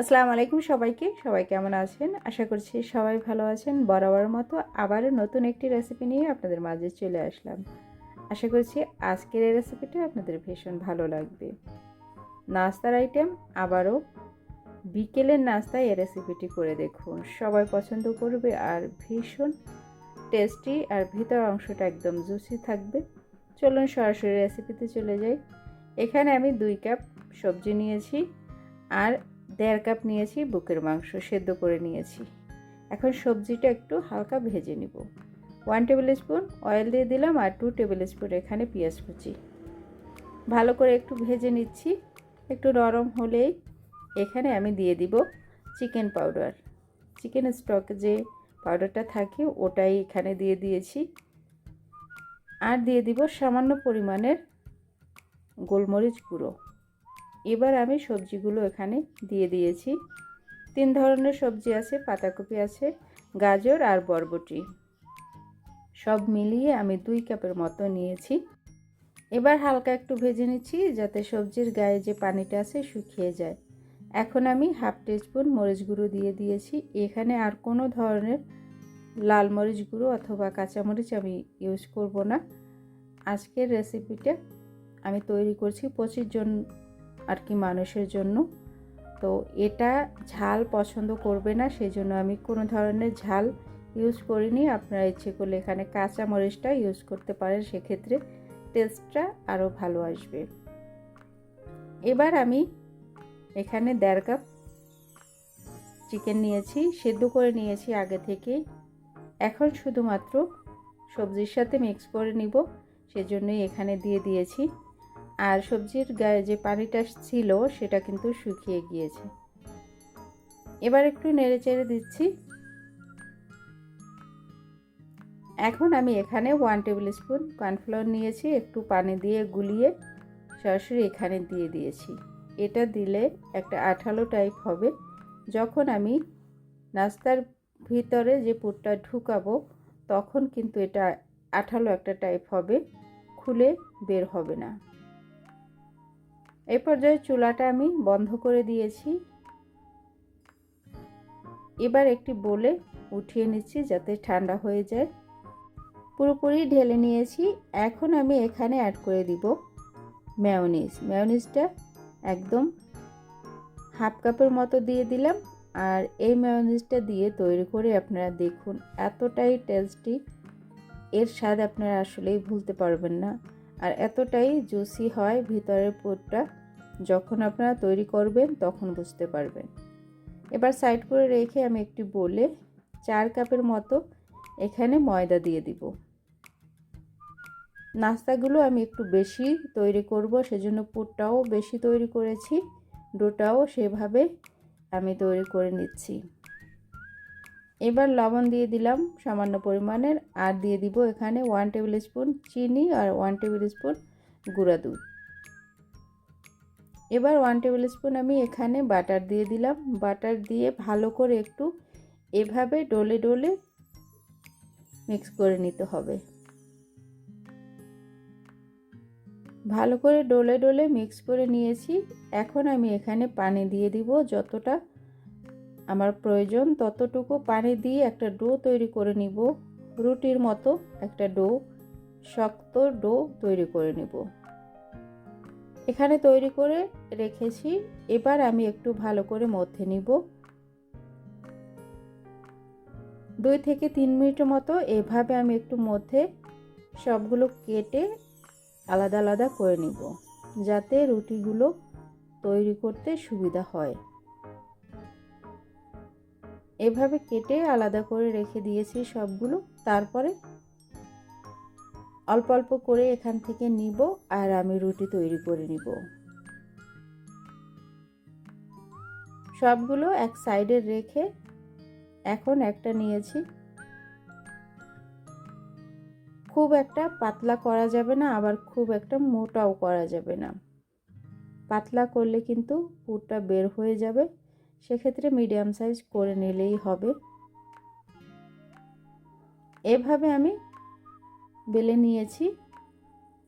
আসসালামু আলাইকুম সবাইকে। সবাই কেমন আছেন? আশা করছি সবাই ভালো আছেন। বরাবর মতো আবারও নতুন একটি রেসিপি নিয়ে আপনাদের মাঝে চলে আসলাম। আশা করছি আজকের এই রেসিপিটা আপনাদের ভীষণ ভালো লাগবে। নাস্তার আইটেম আবারও বিকেলের নাস্তায় এই রেসিপিটি করে দেখুন। সবাই পছন্দ করবে আর ভীষণ টেস্টি আর ভিতর অংশটা একদম জুসি থাকবে। চলুন সরাসরি রেসিপিতে চলে যাই। এখানে আমি দুই কাপ সবজি নিয়েছি। আর দেড় কাপ নিয়েছি, বুকের মাংস সেদ্ধ করে নিয়েছি। এখন সবজিটা একটু হালকা ভেজে নিব। ওয়ান টেবিল স্পুন অয়েল দিয়ে দিলাম আর টু টেবিল স্পুন এখানে পেঁয়াজ কুচি। ভালো করে একটু ভেজে নিচ্ছি। একটু নরম হলেই এখানে আমি দিয়ে দিব চিকেন পাউডার চিকেন স্টক যে পাউডারটা থাকে ওটাই এখানে দিয়ে দিয়েছি। আর দিয়ে দিব সামান্য পরিমাণের গোলমরিচ গুঁড়ো। এবার আমি সবজিগুলো এখানে দিয়ে দিয়েছি। তিন ধরনের সবজি আছে, পাতাকপি আছে, গাজর আর বরবটি। সব মিলিয়ে আমি দুই কাপের মতো নিয়েছি। এবার হালকা একটু ভেজে নিচ্ছি যাতে সবজির গায়ে যে পানিটা আছে শুকিয়ে যায়। এখন আমি হাফ টিস্পুন মরিচ গুঁড়ো দিয়ে দিয়েছি। এখানে আর কোনো ধরনের লাল মরিচ গুঁড়ো অথবা কাঁচামরিচ আমি ইউজ করব না। আজকের রেসিপিটা আমি তৈরি করছি পঁচিশ জন আর কি মানুষের জন্য। তো এটা ঝাল পছন্দ করবে না সেই জন্য আমি কোনো ধরনের ঝাল ইউজ করিনি। আপনারা ইচ্ছে করলে এখানে কাঁচা মরিচটা ইউজ করতে পারেন, সেক্ষেত্রে টেস্টটা আরও ভালো আসবে। এবার আমি এখানে দেড় কাপ চিকেন নিয়েছি, সেদ্ধ করে নিয়েছি আগে থেকেই এখন শুধুমাত্র সবজির সাথে মিক্স করে নিব, সেজন্যই এখানে দিয়ে দিয়েছি। আর সবজির গায়ে যে পানিটা ছিল, সেটা কিন্তু শুকিয়ে গিয়েছে। এবার একটু নেড়ে চেড়ে দিচ্ছি। এখন আমি এখানে ওয়ান টেবিল স্পুন কর্নফ্লাওয়ার নিয়েছি, একটু পানি দিয়ে গুলিয়ে সরাসরি এখানে দিয়ে দিয়েছি। এটা দিলে একটা আঠালো টাইপ হবে। যখন আমি নাস্তার ভিতরে যে পুরটা ঢুকাবো, তখন কিন্তু এটা আঠালো একটা টাইপ হবে, খুলে বের হবে না। এই পর্যায়ে চুলাটা আমি বন্ধ করে দিয়েছি। এবার একটি বলে উঠিয়ে নিচ্ছি যাতে ঠান্ডা হয়ে যায়। পুরোপুরি ঢেলে নিয়েছি। এখন আমি এখানে অ্যাড করে দিব ম্যাওনিজ ম্যাওনিজটা একদম হাফ কাপের মতো দিয়ে দিলাম। আর এই ম্যাওনিজটা দিয়ে তৈরি করে আপনারা দেখুন, এতটাই টেস্টি এর স্বাদ আপনারা আসলেই ভুলতে পারবেন না। আর এতটাই জুসি হয় ভিতরের পুরটা, যখন আপনারা তৈরি করবেন তখন বুঝতে পারবেন। এবার সাইড করে রেখে আমি একটি বলে চার কাপের মতো এখানে ময়দা দিয়ে দিব। নাস্তাগুলো আমি একটু বেশি তৈরি করব, সেজন্য পুরটাও বেশি তৈরি করেছি, ডোটাও সেভাবে আমি তৈরি করে নিচ্ছি। এবার লবণ দিয়ে দিলাম সামান্য পরিমাণের, আর দিয়ে দিব এখানে ওয়ান টেবিল স্পুন চিনি আর ওয়ান টেবিল স্পুন গুঁড়া দুধ। এবার ওয়ান টেবিল স্পুন আমি এখানে বাটার দিয়ে দিলাম। বাটার দিয়ে ভালো করে একটু এভাবে ডলে ডলে মিক্স করে নিতে হবে। ভালো করে ডলে ডলে মিক্স করে নিয়েছি। এখন আমি এখানে পানি দিয়ে দিব যতটা আমার প্রয়োজন ততটুকু পানি দিয়ে একটা ডো তৈরি করে নিব, রুটির মতো একটা ডো, শক্ত ডো তৈরি করে নিব। এখানে তৈরি করে রেখেছি, এবার আমি একটু ভালো করে মধ্যে নিব। দুই থেকে তিন মিনিটের মতো এভাবে আমি একটু মধ্যে সবগুলো কেটে আলাদা আলাদা করে নিব, যাতে রুটিগুলো তৈরি করতে সুবিধা হয়। এভাবে কেটে আলাদা করে রেখে দিয়েছি সবগুলো। তারপরে অল্প অল্প করে এখান থেকে নিব আর আমি রুটি তৈরি করে নিব। সবগুলো এক সাইডে রেখে এখন একটা নিয়েছি। খুব একটা পাতলা করা যাবে না, আবার খুব একটা মোটাও করা যাবে না। পাতলা করলে কিন্তু পুরটা বের হয়ে যাবে। সেক্ষেত্রে মিডিয়াম সাইজ করে নিলেই হবে। এভাবে আমি বেলে নিয়েছি।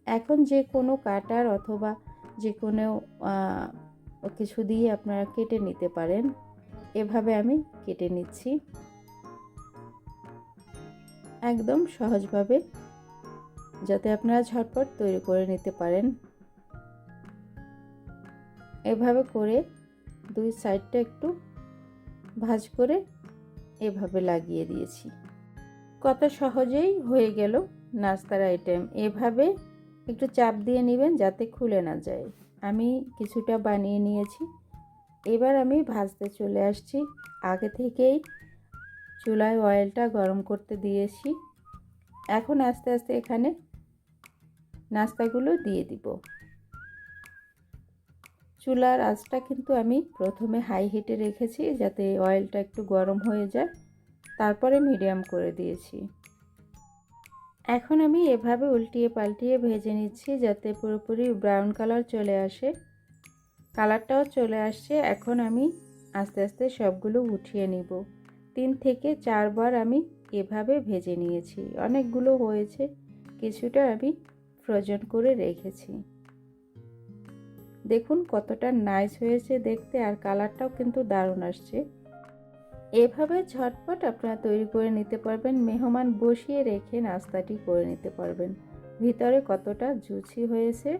এখন যে কোনো কাটার অথবা যে কোনো কিছু দিয়ে আপনারা কেটে নিতে পারেন। এভাবে আমি কেটে নিচ্ছি। একদম সহজভাবে যাতে আপনারা ঝটপট তৈরি করে নিতে পারেন। এভাবে করে দুই সাইডটা একটু ভাজ করে এভাবে লাগিয়ে দিয়েছি। কত সহজেই হয়ে গেল নাস্তার আইটেম। এভাবে একটু চাপ দিয়ে নেবেন যাতে খুলে না যায়। আমি কিছুটা বানিয়ে নিয়েছি। এবার আমি ভাজতে চলে আসছি। আগে থেকেই চুলায় অয়েলটা গরম করতে দিয়েছি। এখন আস্তে আস্তে এখানে নাস্তাগুলো দিয়ে দিব। চুলার আঁচটা কিন্তু আমি প্রথমে হাই হিটে রেখেছি যাতে অয়েলটা একটু গরম হয়ে যায়। তারপরে মিডিয়াম করে দিয়েছি। এখন আমি এভাবে উল্টিয়ে পাল্টিয়ে ভেজে নিচ্ছি যাতে পুরোপুরি ব্রাউন কালার চলে আসে। কালারটাও চলে আসছে। এখন আমি আস্তে আস্তে সবগুলো উঠিয়ে নিব। তিন থেকে চারবার আমি এভাবে ভেজে নিয়েছি। অনেকগুলো হয়েছে, কিছুটা আমি ফ্রোজন করে রেখেছি। দেখুন কতটা নাইস হয়েছে দেখতে আর কালারটাও কিন্তু দারুণ আসছে। এভাবে ঝটপট আপনারা তৈরি করে নিতে পারবেন, মেহমান বসিয়ে রেখে নাস্তাটি করে নিতে পারবেন। ভিতরে কতটা জুচি হয়েছে,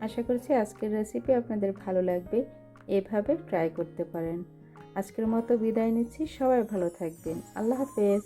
আশা করছি আজকের রেসিপি আপনাদের ভালো লাগবে, এভাবে ট্রাই করতে পারেন। আজকের মতো বিদায় নিচ্ছি, সবাই ভালো থাকবেন। আল্লাহ হাফেজ।